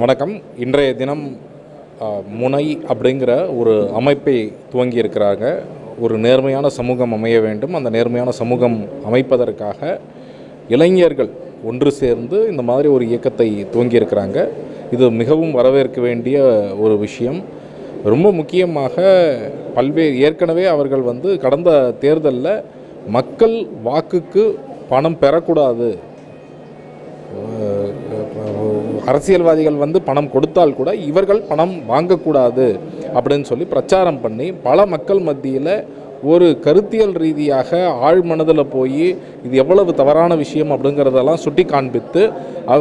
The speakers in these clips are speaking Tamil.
வணக்கம். இன்றைய தினம் முனை அப்படிங்கிற ஒரு அமைப்பை துவங்கி இருக்கிறாங்க ஒரு நேர்மையான சமூகம் அமைய வேண்டும். அந்த நேர்மையான சமூகம் அமைப்பதற்காக இளைஞர்கள் ஒன்று சேர்ந்து இந்த மாதிரி ஒரு இயக்கத்தை துவங்கி இருக்கிறாங்க இது மிகவும் வரவேற்க வேண்டிய ஒரு விஷயம். ரொம்ப முக்கியமாக பல்வேறு ஏற்கனவே அவர்கள் வந்து கடந்த தேர்தலில் மக்கள் வாக்குக்கு பணம் பெறக்கூடாது அரசியல்வாதிகள் வந்து பணம் கொடுத்தால் கூட இவர்கள் பணம் வாங்கக்கூடாது அப்படின்னு சொல்லி பிரச்சாரம் பண்ணி பல மக்கள் மத்தியில் ஒரு கருத்தியல் ரீதியாக ஆழ் மனதில் போய் இது எவ்வளவு தவறான விஷயம் அப்படிங்கிறதெல்லாம் சுட்டி காண்பித்து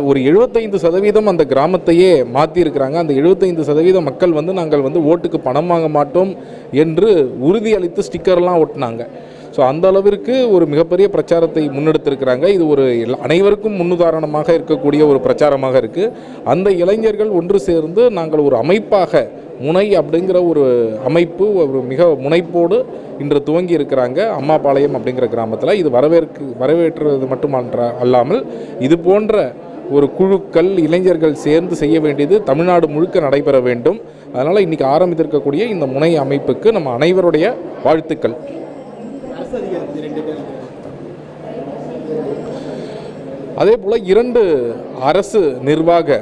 ஒரு எழுபத்தைந்து சதவீதம் அந்த கிராமத்தையே மாற்றியிருக்கிறாங்க அந்த எழுபத்தைந்து சதவீத மக்கள் வந்து நாங்கள் வந்து ஓட்டுக்கு பணம் வாங்க மாட்டோம் என்று உறுதியளித்து ஸ்டிக்கர்லாம் ஒட்டினாங்க. ஸோ அந்த அளவிற்கு ஒரு மிகப்பெரிய பிரச்சாரத்தை முன்னெடுத்திருக்கிறாங்க. இது ஒரு அனைவருக்கும் முன்னுதாரணமாக இருக்கக்கூடிய ஒரு பிரச்சாரமாக இருக்குது அந்த இளைஞர்கள் ஒன்று சேர்ந்து நாங்கள் ஒரு அமைப்பாக முனை அப்படிங்கிற ஒரு அமைப்பு ஒரு மிக முனைப்போடு இன்று துவங்கி இருக்கிறாங்க. அம்மாபாளையம் அப்படிங்கிற கிராமத்தில். இது வரவேற்கு வரவேற்றது மட்டுமன்ற அல்லாமல் இது போன்ற ஒரு குழுக்கள் இளைஞர்கள் சேர்ந்து செய்ய வேண்டியது தமிழ்நாடு முழுக்க நடைபெற வேண்டும். அதனால் இன்றைக்கி ஆரம்பித்திருக்கக்கூடிய இந்த முனை அமைப்புக்கு நம்ம அனைவருடைய வாழ்த்துக்கள் அரசு அதிகாரி ரெண்டு பேர் அதே போல் இரண்டு அரசு நிர்வாக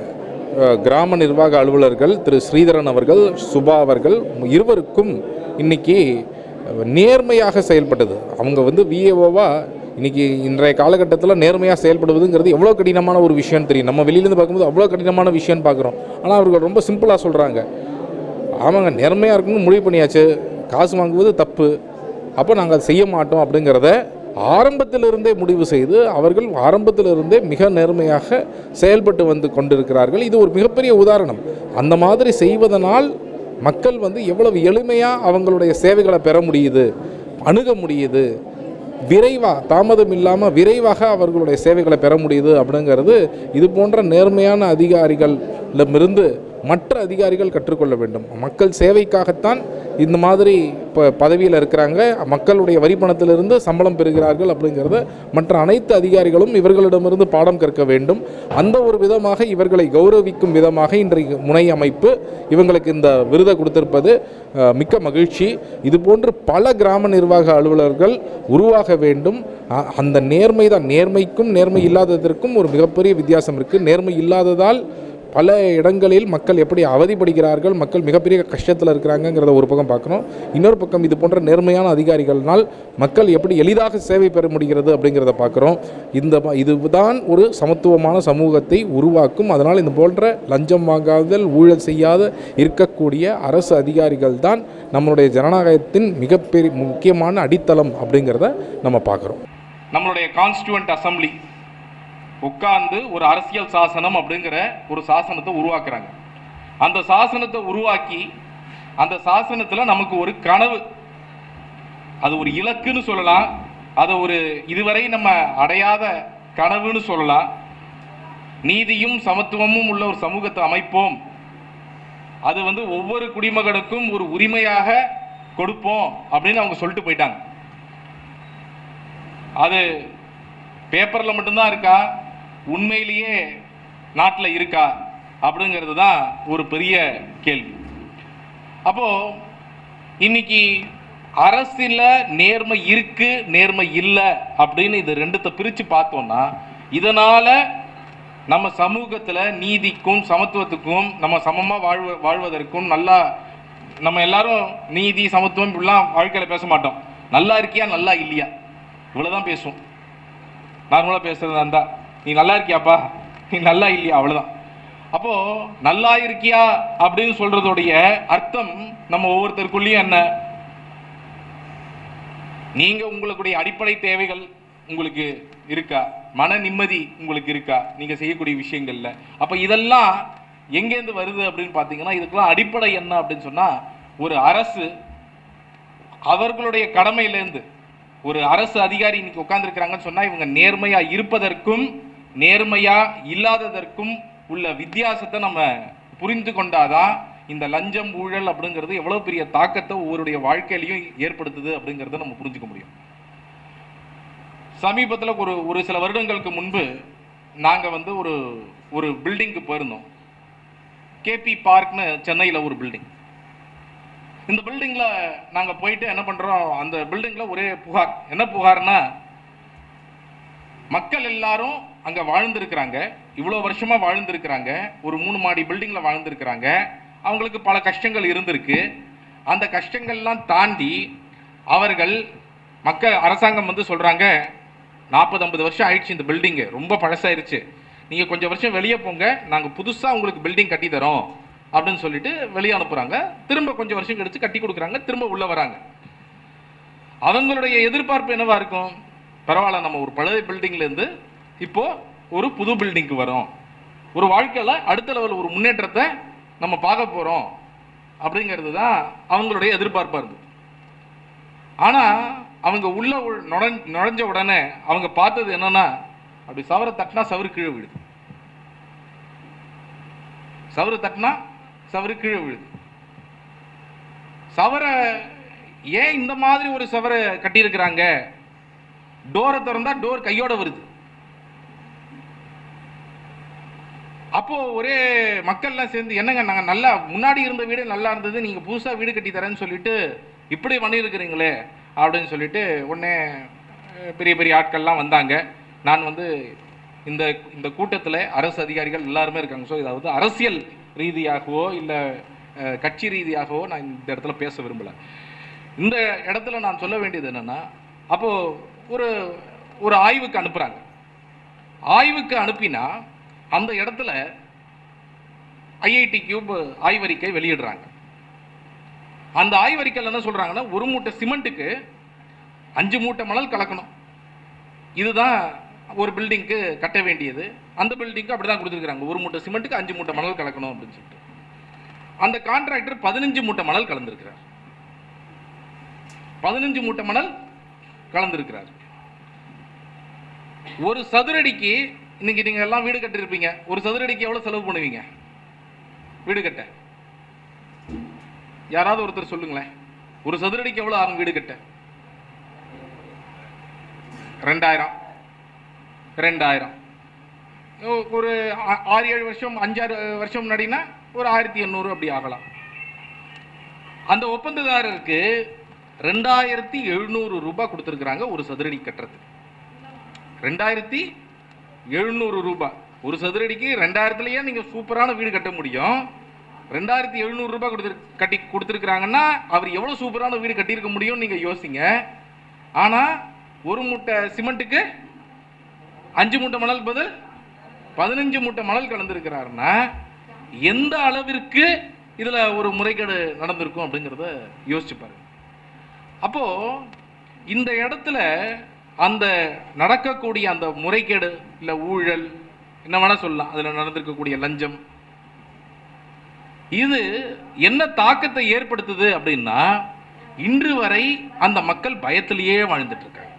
கிராம நிர்வாக அலுவலர்கள் திரு ஸ்ரீதரன் அவர்கள் சுபா அவர்கள் இருவருக்கும் இன்னைக்கு நேர்மையாக செயல்பட்டது. அவங்க வந்து விஏஓவா இன்னைக்கு இன்றைய காலகட்டத்தில் நேர்மையாக செயல்படுவதுங்கிறது எவ்வளோ கடினமான ஒரு விஷயம்னு தெரியும். நம்ம வெளியிலேருந்து பார்க்கும்போது அவ்வளோ கடினமான விஷயம்னு பார்க்குறோம். ஆனால் அவர்கள் ரொம்ப சிம்பிளாக சொல்கிறாங்க ஆமாங்க நேர்மையாக இருக்குன்னு முடிவு பண்ணியாச்சு. காசு வாங்குவது தப்பு. அப்போ நாங்கள் செய்ய மாட்டோம் அப்படிங்கிறத ஆரம்பத்திலிருந்தே முடிவு செய்து அவர்கள் ஆரம்பத்திலிருந்தே மிக நேர்மையாக செயல்பட்டு வந்து கொண்டிருக்கிறார்கள். இது ஒரு மிகப்பெரிய உதாரணம். அந்த மாதிரி செய்வதனால் மக்கள் வந்து எவ்வளவு எளிமையாக அவங்களுடைய சேவைகளை பெற முடியுது அணுக முடியுது விரைவாக தாமதம் இல்லாமல் விரைவாக அவர்களுடைய சேவைகளை பெற முடியுது அப்படிங்கிறது இது போன்ற நேர்மையான அதிகாரிகளிடமிருந்து மற்ற அதிகாரிகள் கற்றுக்கொள்ள வேண்டும். மக்கள் சேவைக்காகத்தான் இந்த மாதிரி இப்போ பதவியில் இருக்கிறாங்க. மக்களுடைய வரி பணத்திலிருந்து சம்பளம் பெறுகிறார்கள் அப்படிங்கிறத மற்ற அனைத்து அதிகாரிகளும் இவர்களிடமிருந்து பாடம் கற்க வேண்டும். அந்த ஒரு விதமாக இவர்களை கௌரவிக்கும் விதமாக இன்றைக்கு முனை அமைப்பு இவங்களுக்கு இந்த விருதை கொடுத்திருப்பது மிக்க மகிழ்ச்சி. இது போன்று பல கிராம நிர்வாக அலுவலர்கள் உருவாக வேண்டும். அந்த நேர்மை தான் நேர்மைக்கும் நேர்மை இல்லாததற்கும் ஒரு மிகப்பெரிய வித்தியாசம் இருக்குது நேர்மை இல்லாததால் பல இடங்களில் மக்கள் எப்படி அவதிப்படுகிறார்கள் மக்கள் மிகப்பெரிய கஷ்டத்தில் இருக்கிறாங்கங்கிறத ஒரு பக்கம் பார்க்குறோம் இன்னொரு பக்கம் இது போன்ற நேர்மையான அதிகாரிகள்னால் மக்கள் எப்படி எளிதாக சேவை பெற முடிகிறது அப்படிங்கிறத பார்க்குறோம். இந்த இதுதான் ஒரு சமத்துவமான சமூகத்தை உருவாக்கும். அதனால் இந்த போன்ற லஞ்சம் வாங்காதல் ஊழல் செய்யாத இருக்கக்கூடிய அரசு அதிகாரிகள் தான் நம்மளுடைய ஜனநாயகத்தின் மிகப்பெரிய முக்கியமான அடித்தளம் அப்படிங்கிறத நம்ம பார்க்குறோம். நம்மளுடைய கான்ஸ்டியூவன்ட் அசம்பிளி உட்கார்ந்து ஒரு அரசியல் சாசனம் அப்படிங்கிற ஒரு சாசனத்தை உருவாக்குறாங்க. அந்த சாசனத்தை உருவாக்கி அந்த சாசனத்தில் நமக்கு ஒரு கனவு. அது ஒரு இலக்குன்னு சொல்லலாம். அது ஒரு இதுவரை நம்ம அடையாத கனவுன்னு சொல்லலாம். நீதியும் சமத்துவமும் உள்ள ஒரு சமூகத்தை அமைப்போம். அது வந்து ஒவ்வொரு குடிமகனுக்கும் ஒரு உரிமையாக கொடுப்போம் அப்படின்னு அவங்க சொல்லிட்டு போயிட்டாங்க. அது பேப்பரில் மட்டும்தான் இருக்கா? உண்மையிலேயே நாட்டில் இருக்கா அப்படிங்கிறது தான் ஒரு பெரிய கேள்வி. அப்போது இன்னைக்கு அரசில் நேர்மை இருக்கு நேர்மை இல்லை அப்படின்னு இது ரெண்டுத்தை பிரித்து பார்த்தோம்னா இதனால் நம்ம சமூகத்தில் நீதிக்கும் சமத்துவத்துக்கும் நம்ம சமமாக வாழ்வ வாழ்வதற்கும் நல்லா நம்ம எல்லாரும் நீதி சமத்துவம் இப்படிலாம் வாழ்க்கையில் பேச மாட்டோம். நல்லா இருக்கியா நல்லா இல்லையா? இவ்வளோதான் பேசுவோம். நார்மலாக பேசுகிறதா இருந்தால் நீ நல்லா இருக்கியாப்பா? நீ நல்லா இல்லையா? அவ்வளோதான் அப்போது நல்லா இருக்கியா அப்படின்னு சொல்கிறதுடைய அர்த்தம் நம்ம ஒவ்வொருத்தருக்குள்ளேயும் என்ன? நீங்கள் உங்களுடைய அடிப்படை தேவைகள் உங்களுக்கு இருக்கா? மன நிம்மதி உங்களுக்கு இருக்கா? நீங்கள் செய்யக்கூடிய விஷயங்கள்ல. அப்போ இதெல்லாம் எங்கேருந்து வருது அப்படின்னு பார்த்தீங்கன்னா இதுக்கெல்லாம் அடிப்படை என்ன அப்படின்னு சொன்னால் ஒரு அரசு அவர்களுடைய கடமையிலேருந்து ஒரு அரசு அதிகாரி இன்னைக்கு உட்காந்துருக்கிறாங்கன்னு சொன்னால் இவங்க நேர்மையாக இருப்பதற்கும் நேர்மையா இல்லாததற்கும் உள்ள வித்தியாசத்தை நம்ம புரிந்து கொண்டாதான் இந்த லஞ்சம் ஊழல் அப்படிங்கிறது எவ்வளவு பெரிய தாக்கத்தை ஒவ்வொருடைய வாழ்க்கையிலையும் ஏற்படுத்துது அப்படிங்கிறத நம்ம புரிஞ்சுக்க முடியும். சமீபத்தில் ஒரு ஒரு சில வருடங்களுக்கு முன்பு நாங்கள் வந்து ஒரு ஒரு பில்டிங்க்கு போயிருந்தோம். கேபி பார்க்னு சென்னையில் ஒரு பில்டிங் இந்த பில்டிங்கில் நாங்கள் போயிட்டு என்ன பண்ணுறோம் அந்த பில்டிங்கில் ஒரே புகார். என்ன புகார்னா மக்கள் எல்லாரும் அங்கே வாழ்ந்திருக்கிறாங்க. இவ்வளோ வருஷமாக வாழ்ந்திருக்கிறாங்க. ஒரு மூணு மாடி பில்டிங்கில் வாழ்ந்திருக்கிறாங்க. அவங்களுக்கு பல கஷ்டங்கள் இருந்திருக்கு. அந்த கஷ்டங்கள்லாம் தாண்டி அவர்கள் மக்கள் அரசாங்கம் வந்து சொல்கிறாங்க நாற்பது ஐம்பது வருஷம் ஆயிடுச்சு இந்த பில்டிங்கு ரொம்ப பழசாயிருச்சு. நீங்கள் கொஞ்சம் வருஷம் வெளியே போங்க. நாங்கள் புதுசாக உங்களுக்கு பில்டிங் கட்டி தரோம். அப்படின்னு சொல்லிட்டு வெளியே அனுப்புகிறாங்க திரும்ப கொஞ்சம் வருஷம் கழிச்சு கட்டி கொடுக்குறாங்க. திரும்ப உள்ளே வராங்க. அவங்களுடைய எதிர்பார்ப்பு என்னவா இருக்கும்? பரவாயில்ல நம்ம ஒரு பழைய பில்டிங்லேருந்து இப்போது ஒரு புது பில்டிங்க்கு வரோம் ஒரு வாழ்க்கையில் அடுத்த லெவல் ஒரு முன்னேற்றத்தை நம்ம பார்க்க போகிறோம் அப்படிங்கிறது தான் அவங்களுடைய எதிர்பார்ப்பாக இருந்தது. ஆனால் அவங்க உள்ள உள் நுழைஞ்ச உடனே அவங்க பார்த்தது என்னன்னா அப்படி சவரை தட்டினா சவறு கீழே விழுது. சவறு தட்டினா சவறு கீழே விழுது. சவரை ஏன் இந்த மாதிரி ஒரு சவரை கட்டியிருக்கிறாங்க? டோரை திறந்தா டோர் கையோட வருது. அப்போ ஒரே மக்கள்லாம் சேர்ந்து என்னங்க நாங்கள் நல்லா முன்னாடி இருந்த வீடு நல்லா இருந்தது நீங்க புதுசா வீடு கட்டி தரேன்னு சொல்லிட்டு இப்படி பண்ணியிருக்கிறீங்களே அப்படின்னு சொல்லிட்டு உடனே பெரிய பெரிய ஆட்கள்லாம் வந்தாங்க. நான் வந்து இந்த இந்த கூட்டத்தில் அரசு அதிகாரிகள் எல்லாருமே இருக்காங்க. ஸோ இதாவது அரசியல் ரீதியாகவோ இல்லை கட்சி ரீதியாகவோ நான் இந்த இடத்துல பேச விரும்பலை. இந்த இடத்துல நான் சொல்ல வேண்டியது என்னென்னா அப்போது ஒரு ஒரு ஆய்வுக்கு அனுப்புகிறாங்க ஆய்வுக்கு அனுப்பினா அந்த இடத்துல ஐஐடி கியூப் ஆய்வறிக்கை வெளியிடுறாங்க. அந்த ஆய்வறிக்கையில் என்ன சொல்கிறாங்கன்னா ஒரு மூட்டை சிமெண்ட்டுக்கு அஞ்சு மூட்டை மணல் கலக்கணும். இதுதான் ஒரு பில்டிங்க்கு கட்ட வேண்டியது. அந்த பில்டிங்க்கு அப்படி தான் கொடுத்துருக்குறாங்க. ஒரு மூட்டை சிமெண்ட்டுக்கு அஞ்சு மூட்டை மணல் கலக்கணும் அப்படின்னு சொல்லிட்டு. அந்த கான்ட்ராக்டர் பதினஞ்சு மூட்டை மணல் கலந்துருக்கிறார். பதினஞ்சு மூட்டை மணல் கலந்துருக்கிறார். ஒரு சதுரடிக்கு இன்னைக்கு நீங்க எல்லாம் வீடு கட்டிருப்பீங்க ஒரு சதுரடிக்கு எவ்வளவு செலவு பண்ணுவீங்க? வீடு கட்ட. யாராவது ஒருத்தர் சொல்லுங்களேன். ஒரு சதுரடிக்கு எவ்வளவு ஆகும் வீடு கட்ட? ரெண்டாயிரம். ரெண்டாயிரம். ஒரு ஆறு ஏழு வருஷம் அஞ்சாறு வருஷம் முன்னாடினா ஒரு ஆயிரத்தி எண்ணூறு அப்படி ஆகலாம். அந்த ஒப்பந்ததாரருக்கு ரெண்டாயிரத்தி எழுநூறு ரூபாய் கொடுத்துருக்குறாங்க ஒரு சதுரடி கட்டுறதுக்கு. ரெண்டாயிரத்தி எழுநூறு ரூபாய். ஒரு சதுரடிக்கு ரெண்டாயிரத்துலேயே நீங்கள் சூப்பரான வீடு கட்ட முடியும். ரெண்டாயிரத்தி எழுநூறு ரூபாய் கொடுத்துரு கட்டி கொடுத்துருக்குறாங்கன்னா அவர் எவ்வளோ சூப்பரான வீடு கட்டியிருக்க முடியும்னு நீங்கள் யோசிங்க. ஆனால் ஒரு மூட்டை சிமெண்ட்டுக்கு அஞ்சு மூட்டை மணல் பதில் பதினஞ்சு மூட்டை மணல் கலந்துருக்கிறாருன்னா எந்த அளவிற்கு இதில் ஒரு முறைகேடு நடந்திருக்கும் அப்படிங்கிறத யோசிச்சு பாருங்க. அப்போ இந்த இடத்துல அந்த நடக்கக்கூடிய அந்த முறைகேடு இல்லை ஊழல் என்ன வேணா சொல்லலாம். அதில் நடந்திருக்கக்கூடிய லஞ்சம். இது என்ன தாக்கத்தை ஏற்படுத்துது அப்படின்னா இன்று வரை அந்த மக்கள் பயத்திலேயே வாழ்ந்துட்டு இருக்காங்க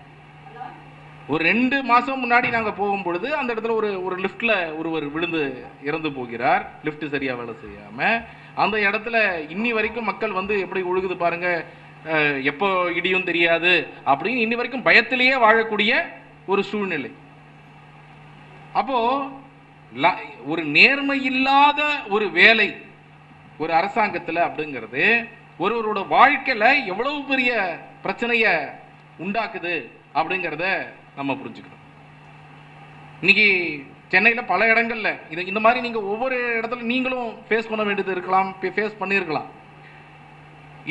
ஒரு ரெண்டு மாதம் முன்னாடி நாங்கள் போகும் பொழுது அந்த இடத்துல ஒரு ஒரு லிஃப்டில் ஒருவர் விழுந்து இறந்து போகிறார். லிஃப்ட் சரியாக வேலை செய்யாமல் அந்த இடத்துல இன்னி வரைக்கும் மக்கள் வந்து எப்படி ஒழுகுது பாருங்க. எப்போ இடியும் தெரியாது அப்படின்னு இன்னி வரைக்கும் பயத்திலேயே வாழக்கூடிய ஒரு சூழ்நிலை. அப்போ ஒரு நேர்மை இல்லாத ஒரு வேலை ஒரு அரசாங்கத்துல அப்படிங்கிறது ஒருவரோட வாழ்க்கையில எவ்வளவு பெரிய பிரச்சனைய உண்டாக்குது அப்படிங்கிறத நம்ம புரிஞ்சுக்கணும். இன்னைக்கு சென்னையில் பல இடங்கள்ல இது இந்த மாதிரி நீங்க ஒவ்வொரு இடத்துல நீங்களும் ஃபேஸ் பண்ண வேண்டியது இருக்கலாம் ஃபேஸ் பண்ணியிருக்கலாம்.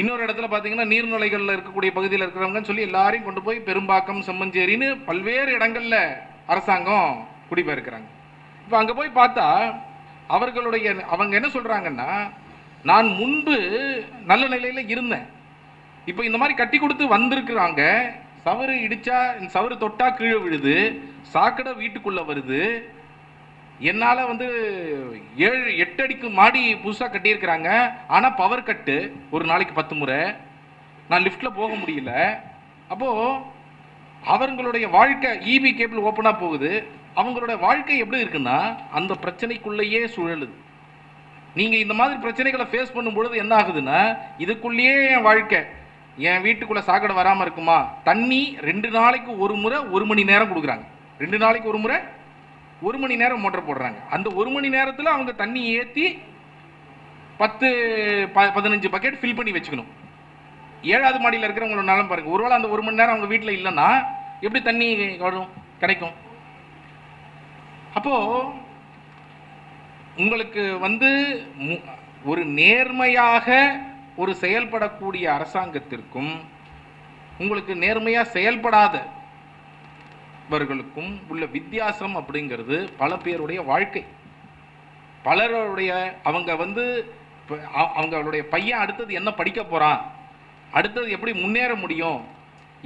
இன்னொரு இடத்துல பார்த்தீங்கன்னா நீர்நிலைகளில் இருக்கக்கூடிய பகுதியில் இருக்கிறவங்கன்னு சொல்லி எல்லாரையும் கொண்டு போய் பெரும்பாக்கம் செம்மஞ்சேரின்னு பல்வேறு இடங்களில் அரசாங்கம் குடிபெயர்க்கிறாங்க. இப்போ அங்கே போய் பார்த்தா அவர்களுடைய அவங்க என்ன சொல்கிறாங்கன்னா நான் முன்பு நல்ல நிலையில் இருந்தேன். இப்போ இந்த மாதிரி கட்டி கொடுத்து வந்திருக்கிறாங்க. சவறு இடித்தா சவறு தொட்டா கீழே விழுது. சாக்கடை வீட்டுக்குள்ளே வருது. என்னால் வந்து ஏழு எட்டு அடிக்கு மாடி புதுசாக கட்டியிருக்கிறாங்க. ஆனால் பவர் கட்டு ஒரு நாளைக்கு பத்து முறை. நான் லிஃப்டில் போக முடியல. அப்போது அவங்களுடைய வாழ்க்கை இபி கேபிள் ஓப்பனாக போகுது. அவங்களோட வாழ்க்கை எப்படி இருக்குன்னா அந்த பிரச்சனைக்குள்ளேயே சுழலுது. நீங்கள் இந்த மாதிரி பிரச்சனைகளை ஃபேஸ் பண்ணும்பொழுது என்ன ஆகுதுன்னா இதுக்குள்ளேயே என் வாழ்க்கை என் வீட்டுக்குள்ளே சாக்கடை வராமல் இருக்குமா? தண்ணி ரெண்டு நாளைக்கு ஒரு முறை ஒரு மணி நேரம் கொடுக்குறாங்க. ரெண்டு நாளைக்கு ஒரு முறை ஒரு மணி நேரம் மோட்டர் போடுறாங்க. அந்த ஒரு மணி நேரத்தில் அவங்க தண்ணி ஏற்றி பத்து ப பதினஞ்சு பக்கெட் ஃபில் பண்ணி வச்சுக்கணும். ஏழாவது மாடியில் இருக்கிறவங்களோட பாருங்கள் பாருங்க. ஒருவேளை அந்த ஒரு மணி நேரம் அவங்க வீட்டில் இல்லைன்னா எப்படி தண்ணி வரும் கிடைக்கும்? அப்போது உங்களுக்கு வந்து மு- ஒரு நேர்மையாக ஒரு செயல்படக்கூடிய அரசாங்கத்திற்கும் உங்களுக்கு நேர்மையாக செயல்படாத செயல்படாதவர்களுக்கும் உள்ள வித்தியாசம் அப்படிங்கிறது பல பேருடைய வாழ்க்கை. பலருடைய அவங்க வந்து அவங்களுடைய பையன் அடுத்தது என்ன படிக்க போறான்? அடுத்தது எப்படி முன்னேற முடியும்?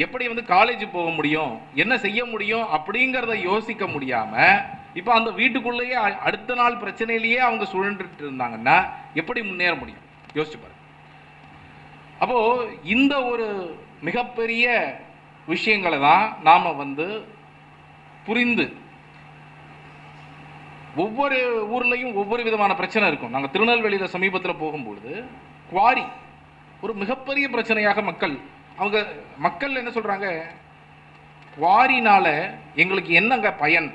எப்படி வந்து காலேஜ் போக முடியும்? என்ன செய்ய முடியும்? அப்படிங்கிறத யோசிக்க முடியாமல் இப்போ அந்த வீட்டுக்குள்ளேயே அடுத்த நாள் பிரச்சனையிலேயே அவங்க சுழன்றுட்டு இருந்தாங்கன்னா எப்படி முன்னேற முடியும்? யோசிச்சு பாருங்க. அப்போ இந்த ஒரு மிகப்பெரிய விஷயங்களை தான் நாம வந்து புரிந்து ஒவ்வொரு ஊர்லேயும் ஒவ்வொரு விதமான பிரச்சனை இருக்கும். நாங்கள் திருநெல்வேலியில் சமீபத்தில் போகும்பொழுது குவாரி ஒரு மிகப்பெரிய பிரச்சனையாக மக்கள் அவங்க மக்கள் என்ன சொல்கிறாங்க குவாரினால எங்களுக்கு என்னங்க பயன்?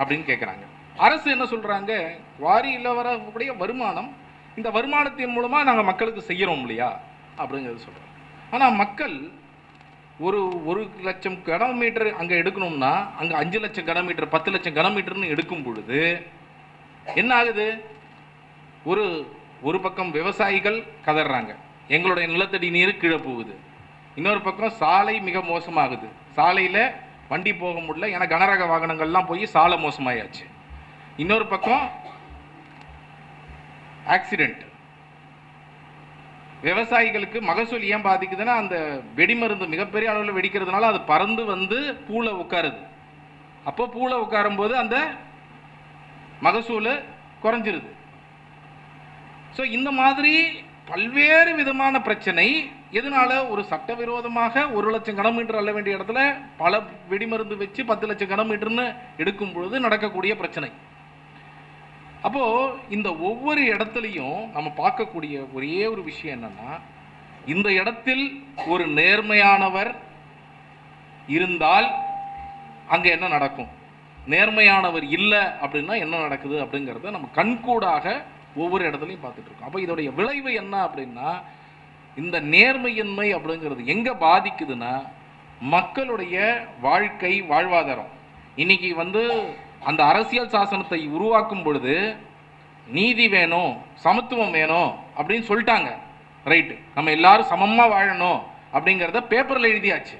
அப்படின்னு கேட்குறாங்க அரசு என்ன சொல்கிறாங்க குவாரியில் வரக்கூடிய வருமானம் இந்த வருமானத்தின் மூலமாக நாங்கள் மக்களுக்கு செய்கிறோம் இல்லையா? அப்படிங்கிறது சொல்கிறோம் ஆனால் மக்கள் ஒரு ஒரு லட்சம் கனமீட்டர் அங்கே எடுக்கணும்னா அங்கே அஞ்சு லட்சம் கனமீட்டர் பத்து லட்சம் கனமீட்டர்னு எடுக்கும் பொழுது என்ன ஆகுது? ஒரு ஒரு பக்கம் விவசாயிகள் கதறாங்க. எங்களுடைய நிலத்தடி நீர் கீழே போகுது. இன்னொரு பக்கம் சாலை மிக மோசமாகுது. சாலையில் வண்டி போக முடியல. ஏன்னா கனரக வாகனங்கள்லாம் போய் சாலை மோசமாயாச்சு. இன்னொரு பக்கம் ஆக்சிடெண்ட் விவசாயிகளுக்கு மகசூல் ஏன் பாதிக்குதுன்னா அந்த வெடிமருந்து மிகப்பெரிய அளவில் வெடிக்கிறதுனால அது பறந்து வந்து பூளை உட்காருது. அப்போ பூளை உட்காரும் போது அந்த மகசூல் குறைஞ்சிருது. ஸோ இந்த மாதிரி பல்வேறு விதமான பிரச்சனை எதனால ஒரு சட்டவிரோதமாக ஒரு லட்சம் கனமீட்டர் அள்ள வேண்டிய இடத்துல பல வெடிமருந்து வச்சு பத்து லட்சம் கனமீட்டர்னு எடுக்கும் பொழுது நடக்கக்கூடிய பிரச்சனை. அப்போ இந்த ஒவ்வொரு இடத்துலையும் நம்ம பார்க்கக்கூடிய ஒரே ஒரு விஷயம் என்னன்னா இந்த இடத்தில் ஒரு நேர்மையானவர் இருந்தால் அங்கே என்ன நடக்கும்? நேர்மையானவர் இல்லை அப்படின்னா என்ன நடக்குது அப்படிங்கிறத நம்ம கண்கூடாக ஒவ்வொரு இடத்துலையும் பார்த்துட்டு இருக்கோம். அப்போ இதோடைய விளைவு என்ன அப்படின்னா இந்த நேர்மையின்மை அப்படிங்கிறது எங்கே பாதிக்குதுன்னா மக்களுடைய வாழ்க்கை வாழ்வாதாரம். இன்னைக்கு வந்து அந்த அரசியல் சாசனத்தை உருவாக்கும் பொழுது நீதி வேணும் சமத்துவம் வேணும் அப்படின்னு சொல்லிட்டாங்க. ரைட்டு நம்ம எல்லாரும் சமமாக வாழணும் அப்படிங்கிறத பேப்பரில் எழுதியாச்சு.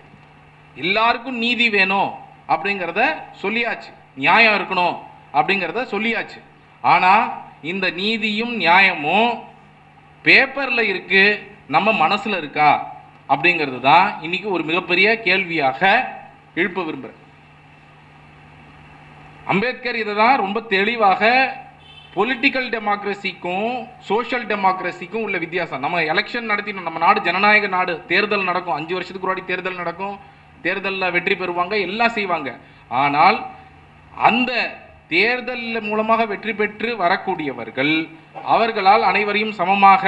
எல்லாருக்கும் நீதி வேணும் அப்படிங்கிறத சொல்லியாச்சு. நியாயம் இருக்கணும் அப்படிங்கிறத சொல்லியாச்சு. ஆனால் இந்த நீதியும் நியாயமும் பேப்பரில் இருக்கு நம்ம மனசில் இருக்கா அப்படிங்கிறது தான் இன்னைக்கு ஒரு மிகப்பெரிய கேள்வியாக எழுப்ப விரும்புகிறேன் அம்பேத்கர் இதை தான் ரொம்ப தெளிவாக பொலிட்டிக்கல் டெமோக்ரஸிக்கும் சோஷியல் டெமோக்ரஸிக்கும் உள்ள வித்தியாசம். நம்ம எலெக்ஷன் நடத்தினோம். நம்ம நாடு ஜனநாயக நாடு. தேர்தல் நடக்கும். அஞ்சு வருஷத்துக்கு ஒரு தேர்தல் நடக்கும். தேர்தலில் வெற்றி பெறுவாங்க. எல்லாம் செய்வாங்க. ஆனால் அந்த தேர்தல் மூலமாக வெற்றி பெற்று வரக்கூடியவர்கள் அவர்களால் அனைவரையும் சமமாக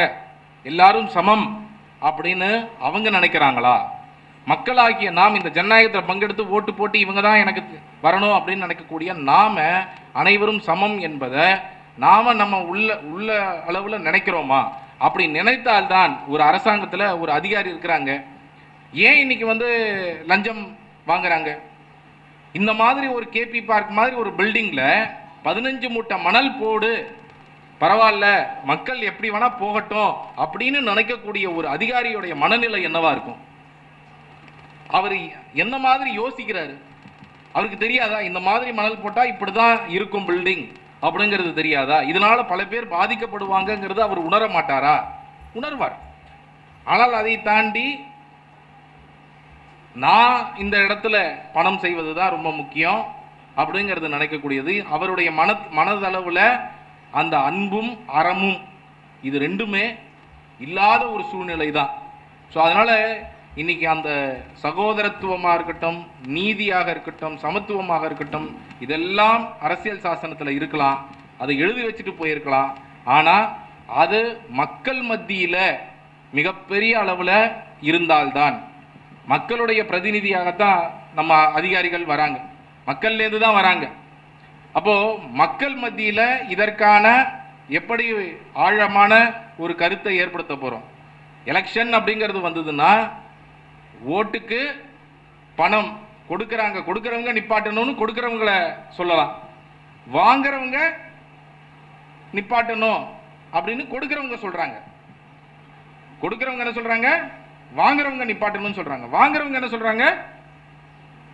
எல்லாரும் சமம் அப்படின்னு அவங்க நினைக்கிறாங்களா? மக்களாகிய நாம் இந்த ஜனநாயகத்தில் பங்கெடுத்து ஓட்டு போட்டு இவங்க தான் எனக்கு வரணும் அப்படின்னு நினைக்கக்கூடிய நாம அனைவரும் சமம் என்பதை நாம நம்ம உள்ள உள்ள அளவுல நினைக்கிறோமா? அப்படி நினைத்தால்தான் ஒரு அரசாங்கத்துல ஒரு அதிகாரி இருக்கிறாங்க. ஏன் இன்னைக்கு வந்து லஞ்சம் வாங்குறாங்க? இந்த மாதிரி ஒரு கேபி பார்க் மாதிரி ஒரு பில்டிங்கில் பதினஞ்சு மூட்டை மணல் போடு பரவாயில்ல மக்கள் எப்படி வேணால் போகட்டும் அப்படின்னு நினைக்கக்கூடிய ஒரு அதிகாரியுடைய மனநிலை என்னவா இருக்கும்? அவர் என்ன மாதிரி யோசிக்கிறாரு? அவருக்கு தெரியாதா? இந்த மாதிரி மணல் போட்டா இப்படிதான் இருக்கும் பில்டிங் அப்படிங்கிறது தெரியாதா? இதனால பல பேர் பாதிக்கப்படுவாங்கங்கிறது அவர் உணர மாட்டாரா? உணர்வார். ஆனால் அதை தாண்டி நான் இந்த இடத்துல பணம் செய்வது தான் ரொம்ப முக்கியம் அப்படிங்கிறது நினைக்கக்கூடியது. அவருடைய மன மனதளவில் அந்த அன்பும் அறமும் இது ரெண்டுமே இல்லாத ஒரு சூழ்நிலை தான் ஸோ அதனால் இன்றைக்கி அந்த சகோதரத்துவமாக இருக்கட்டும் நீதியாக இருக்கட்டும் சமத்துவமாக இருக்கட்டும் இதெல்லாம் அரசியல் சாசனத்தில் இருக்கலாம் அதை எழுதி வச்சுட்டு போயிருக்கலாம். ஆனால் அது மக்கள் மத்தியில் மிகப்பெரிய அளவில் இருந்தால்தான். மக்களுடைய பிரதிநிதியாகத்தான் நம்ம அதிகாரிகள் வராங்க. மக்கள்லேருந்து தான் வராங்க. அப்போது மக்கள் மத்தியில் இதற்கான எப்படி ஆழமான ஒரு கருத்தை ஏற்படுத்த போகிறோம் எலெக்ஷன் அப்படிங்கிறது வந்ததுன்னா ஓட்டுக்கு பணம் கொடுக்குறாங்க கொடுக்குறவங்க நிப்பாட்டணும்னு கொடுக்குறவங்கள சொல்லலாம். வாங்குறவங்க நிப்பாட்டணும் அப்படின்னு கொடுக்குறவங்க சொல்றாங்க. கொடுக்குறவங்க என்ன சொல்றாங்க? வாங்குறவங்க நிப்பாட்டணும்னு சொல்றாங்க. வாங்குறவங்க என்ன சொல்றாங்க?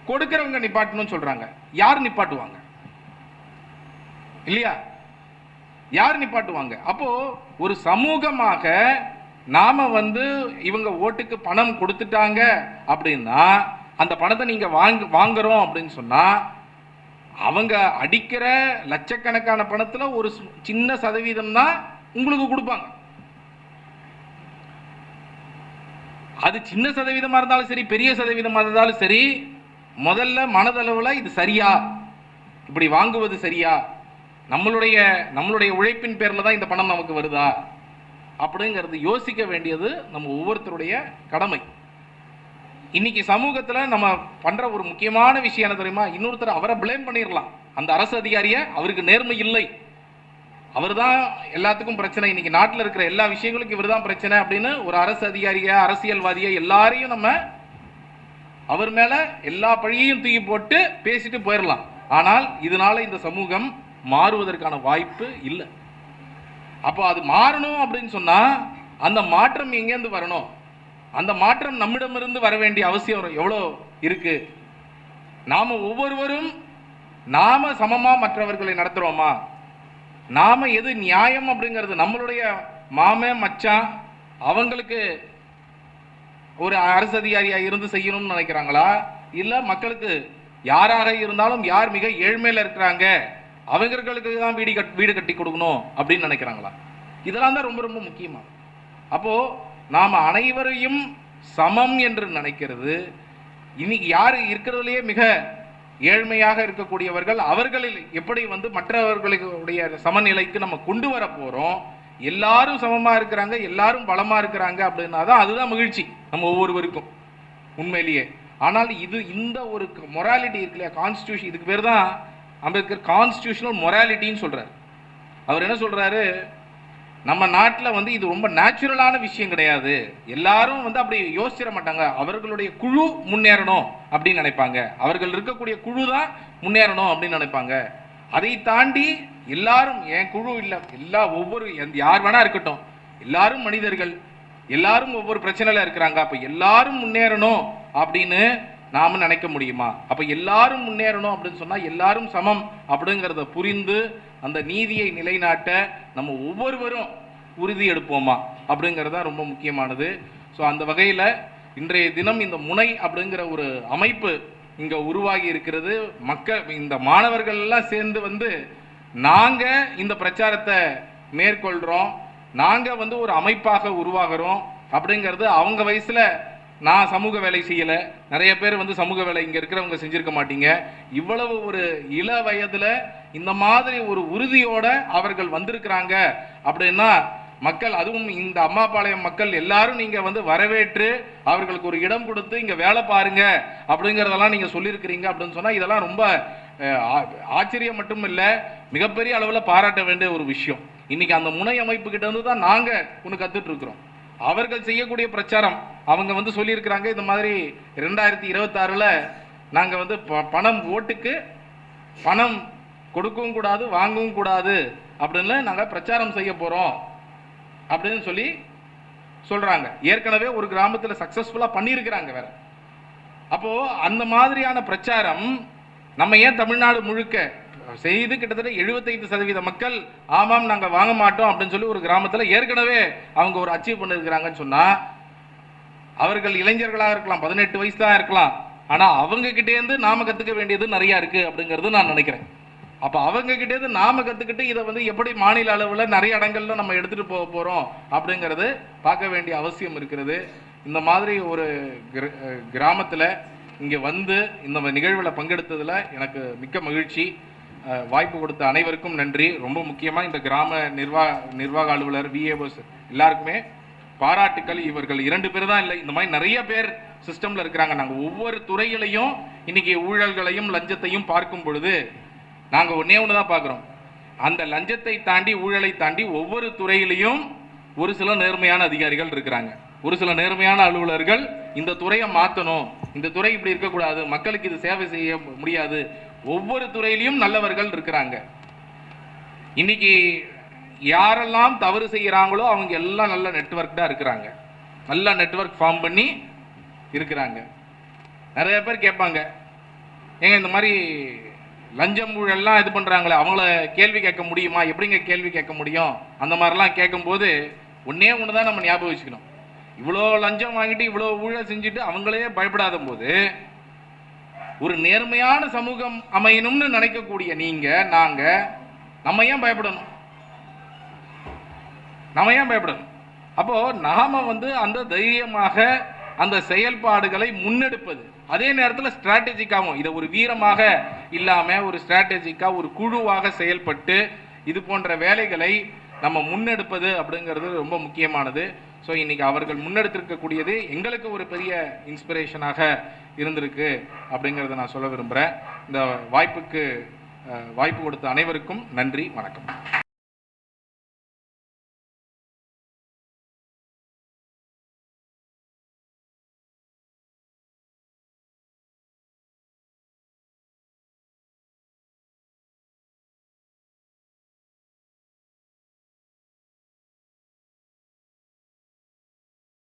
கொடுக்குறவங்க நிப்பாட்டணும்னு சொல்றாங்க. யார் நிப்பாட்டுவாங்க? இல்லையா? யார் நிப்பாட்டுவாங்க? அப்போ ஒரு சமூகமாக நாம வந்து இவங்க ஓட்டுக்கு பணம் கொடுத்துட்டாங்க அப்படின்னா அந்த பணத்தை நீங்க வாங்க வாங்குறோம் அப்படின்னு சொன்னா அவங்க அடிக்கிற லட்சக்கணக்கான பணத்துல ஒரு சின்ன சதவீதம் தான் உங்களுக்கு கொடுப்பாங்க. அது சின்ன சதவீதமா இருந்தாலும் சரி பெரிய சதவீதமா இருந்தாலும் சரி முதல்ல மனதளவுல இது சரியா? இப்படி வாங்குவது சரியா? நம்மளுடைய நம்மளுடைய உழைப்பின் பேர்ல தான் இந்த பணம் நமக்கு வருதா? அப்படிங்கிறது யோசிக்க வேண்டியது நம்ம ஒவ்வொருத்தருடைய கடமை. இன்னைக்கு சமூகத்தில் நம்ம பண்ற ஒரு முக்கியமான விஷயம் என்ன தெரியுமா? இன்னொருத்தர் அவரை ப்ளேம் பண்ணிடலாம் அந்த அரசு அதிகாரிய அவருக்கு நேர்மை இல்லை. அவர் தான் எல்லாத்துக்கும் பிரச்சனை. இன்னைக்கு நாட்டில் இருக்கிற எல்லா விஷயங்களுக்கும் இவர் தான் பிரச்சனை அப்படின்னு ஒரு அரசு அதிகாரிய அரசியல்வாதிய எல்லாரையும் நம்ம அவர் மேல எல்லா பழியையும் தூக்கி போட்டு பேசிட்டு போயிடலாம் ஆனால் இதனால இந்த சமூகம் மாறுவதற்கான வாய்ப்பு இல்லை. அப்போ அது மாறணும் அப்படின்னு சொன்னால் அந்த மாற்றம் எங்கேருந்து வரணும்? அந்த மாற்றம் நம்மிடமிருந்து வர வேண்டிய அவசியம் எவ்வளோ இருக்கு? நாம் ஒவ்வொருவரும் நாம சமமாக மற்றவர்களை நடத்துகிறோமா நாம் எது நியாயம் அப்படிங்கிறது நம்மளுடைய மாம மச்சான் அவங்களுக்கு ஒரு அரசு அதிகாரியாக இருந்து செய்யணும்னு நினைக்கிறாங்களா? இல்லை மக்களுக்கு யாராக இருந்தாலும் யார் மிக ஏழ்மையில் இருக்கிறாங்க? அவங்களுக்கு தான் வீடு கட் வீடு கட்டி கொடுக்கணும் அப்படின்னு நினைக்கிறாங்களா? இதெல்லாம் தான் ரொம்ப ரொம்ப முக்கியமாக அப்போ நாம் அனைவரையும் சமம் என்று நினைக்கிறது இன்னைக்கு யார் இருக்கிறதுலையே மிக ஏழ்மையாக இருக்கக்கூடியவர்கள் அவர்களில் எப்படி வந்து மற்றவர்களுடைய சமநிலைக்கு நம்ம கொண்டு வர போகிறோம் எல்லாரும் சமமாக இருக்கிறாங்க எல்லாரும் பலமாக இருக்கிறாங்க அப்படின்னா தான் அதுதான் மகிழ்ச்சி நம்ம ஒவ்வொருவருக்கும் உண்மையிலேயே. ஆனால் இது இந்த ஒரு மொராலிட்டி இருக்கு இல்லையா கான்ஸ்டியூஷன் இதுக்கு பேர் தான் அம்பேத்கர் கான்ஸ்டியூஷனல் மொராலிட்டின்னு சொல்கிறார் அவர் என்ன சொல்கிறாரு நம்ம நாட்டில் வந்து இது ரொம்ப நேச்சுரலான விஷயம் கிடையாது. எல்லாரும் வந்து அப்படி யோசிச்சிட மாட்டாங்க. அவர்களுடைய குழு முன்னேறணும் அப்படின்னு நினைப்பாங்க. அவர்கள் இருக்கக்கூடிய குழு தான் முன்னேறணும் அப்படின்னு நினைப்பாங்க. அதை தாண்டி எல்லாரும் என் குழு இல்லை எல்லா ஒவ்வொரு எந்த- யார் வேணா இருக்கட்டும். எல்லாரும் மனிதர்கள் எல்லாரும் ஒவ்வொரு பிரச்சனையில் இருக்கிறாங்க. அப்போ எல்லாரும் முன்னேறணும் அப்படின்னு நாம நினைக்க முடியுமா? அப்ப எல்லாரும் முன்னேறணும் அப்படின்னு சொன்னா எல்லாரும் சமம் அப்படிங்கிறத புரிந்து அந்த நீதியை நிலைநாட்ட நம்ம ஒவ்வொருவரும் உறுதி எடுப்போமா? அப்படிங்கிறது தான் ரொம்ப முக்கியமானது. ஸோ அந்த வகையில் இன்றைய தினம் இந்த முனை அப்படிங்கிற ஒரு அமைப்பு இங்கே உருவாகி இருக்கிறது. மக்கள் இந்த மாணவர்கள் எல்லாம் சேர்ந்து வந்து நாங்கள் இந்த பிரச்சாரத்தை மேற்கொள்கிறோம் நாங்கள் வந்து ஒரு அமைப்பாக உருவாகிறோம். அப்படிங்கிறது அவங்க வயசில் நான் சமூக வேலை செய்யலை. நிறைய பேர் வந்து சமூக வேலை இங்கே இருக்கிறவங்க செஞ்சுருக்க மாட்டீங்க. இவ்வளவு ஒரு இள வயதில் இந்த மாதிரி ஒரு உறுதியோட அவர்கள் வந்திருக்கிறாங்க. அப்படின்னா மக்கள் அதுவும் இந்த அம்மாபாளையம் மக்கள் எல்லாரும் நீங்கள் வந்து வரவேற்று அவர்களுக்கு ஒரு இடம் கொடுத்து இங்கே வேலை பாருங்க அப்படிங்கிறதெல்லாம் நீங்கள் சொல்லியிருக்கிறீங்க அப்படின்னு சொன்னால் இதெல்லாம் ரொம்ப ஆ- ஆச்சரியம் மட்டும் இல்லை மிகப்பெரிய அளவில் பாராட்ட வேண்டிய ஒரு விஷயம். இன்னைக்கு அந்த முனை அமைப்புக்கிட்ட இருந்து தான் நாங்கள் ஒன்று கற்றுட்ருக்குறோம் அவர்கள் செய்யக்கூடிய பிரச்சாரம் அவங்க வந்து சொல்லியிருக்கிறாங்க இந்த மாதிரி ரெண்டாயிரத்தி இருபத்தாறில் நாங்கள் வந்து ப- பணம் ஓட்டுக்கு பணம் கொடுக்கவும் கூடாது வாங்கவும் கூடாது அப்படின்னு நாங்கள் பிரச்சாரம் செய்ய போகிறோம் அப்படின்னு சொல்லி சொல்கிறாங்க ஏற்கனவே ஒரு கிராமத்தில் சக்ஸஸ்ஃபுல்லாக பண்ணியிருக்கிறாங்க வேற. அப்போது அந்த மாதிரியான பிரச்சாரம் நம்ம ஏன் தமிழ்நாடு முழுக்க செய்து கிட்டத்தட்ட 75% சதவீத மக்கள் ஆமாம் நாங்கள் வாங்க மாட்டோம் அப்படின்னு சொல்லி ஒரு கிராமத்தில் ஏற்கனவே அவங்க ஒரு அச்சீவ் பண்ணியிருக்கிறாங்கன்னு சொன்னால் அவர்கள் இளைஞர்களாக இருக்கலாம் பதினெட்டு வயசு தான் இருக்கலாம் ஆனால் அவங்க நாம் கற்றுக்க வேண்டியது நிறையா இருக்குது அப்படிங்கிறது நான் நினைக்கிறேன். அப்போ அவங்க கிட்டேருந்து நாம் கற்றுக்கிட்டு இதை வந்து எப்படி மாநில அளவில் நிறைய இடங்கள்ல நம்ம எடுத்துகிட்டு போக போகிறோம் அப்படிங்கிறது பார்க்க வேண்டிய அவசியம் இருக்கிறது. இந்த மாதிரி ஒரு கிர- கிராமத்தில் இங்கே வந்து இந்த நிகழ்வில் பங்கெடுத்ததில் எனக்கு மிக்க மகிழ்ச்சி. வாய்ப்பு கொடுத்த அனைவருக்கும் நன்றி. ரொம்ப முக்கியமாக இந்த கிராம நிர்வாக நிர்வாக அலுவலர் விஏஓஸ் எல்லாருக்குமே பாராட்டுக்கள். இவர்கள் இரண்டு பேர் தான் இல்லை. இந்த மாதிரி நிறைய பேர் சிஸ்டம்ல இருக்கிறாங்க. நாங்கள் ஒவ்வொரு துறையிலையும் இன்னைக்கு ஊழல்களையும் லஞ்சத்தையும் பார்க்கும் பொழுது நாங்கள் ஒன்றே ஒன்று தான் பார்க்குறோம். அந்த லஞ்சத்தை தாண்டி ஊழலை தாண்டி ஒவ்வொரு துறையிலையும் ஒரு சில நேர்மையான அதிகாரிகள் இருக்கிறாங்க. ஒரு சில நேர்மையான அலுவலர்கள் இந்த துறையை மாற்றணும் இந்த துறை இப்படி இருக்கக்கூடாது. மக்களுக்கு இது சேவை செய்ய முடியாது. ஒவ்வொரு துறையிலையும் நல்லவர்கள் இருக்கிறாங்க. இன்னைக்கு யாரெல்லாம் தவறு செய்கிறாங்களோ அவங்க எல்லாம் நல்ல நெட்ஒர்க்டாக இருக்கிறாங்க. நல்ல நெட்ஒர்க் ஃபார்ம் பண்ணி இருக்கிறாங்க. நிறைய பேர் கேட்பாங்க ஏங்க இந்த மாதிரி லஞ்சம் ஊழல்லாம் இது பண்ணுறாங்களே அவங்கள கேள்வி கேட்க முடியுமா? எப்படிங்க கேள்வி கேட்க முடியும்? அந்த மாதிரிலாம் கேட்கும்போது ஒன்றே ஒன்று தான் நம்ம ஞாபகம் வச்சுக்கணும். இவ்வளோ லஞ்சம் வாங்கிட்டு இவ்வளோ ஊழல் செஞ்சுட்டு அவங்களே பயப்படாத போது ஒரு நேர்மையான சமூகம் அமையணும்னு நினைக்கக்கூடிய நீங்க நாங்க நம்ம ஏன் பயப்படணும்? நம்ம ஏன் பயப்படணும்? அப்போ நாம வந்து அந்த தைரியமாக அந்த செயல்பாடுகளை முன்னெடுப்பது. அதே நேரத்தில் ஸ்ட்ராட்டஜிக்காகவும் இதை ஒரு வீரமாக இல்லாமல் ஒரு ஸ்ட்ராட்டஜிக்காக ஒரு குழுவாக செயல்பட்டு இது போன்ற வேலைகளை நம்ம முன்னெடுப்பது அப்படிங்கிறது ரொம்ப முக்கியமானது. ஸோ இன்னைக்கு அவர்கள் முன்னெடுத்திருக்கக்கூடியது எங்களுக்கு ஒரு பெரிய இன்ஸ்பிரேஷனாக இருந்திருக்கு அப்படிங்கிறத நான் சொல்ல விரும்புகிறேன் இந்த வாய்ப்புக்கு வாய்ப்பு கொடுத்த அனைவருக்கும் நன்றி வணக்கம்.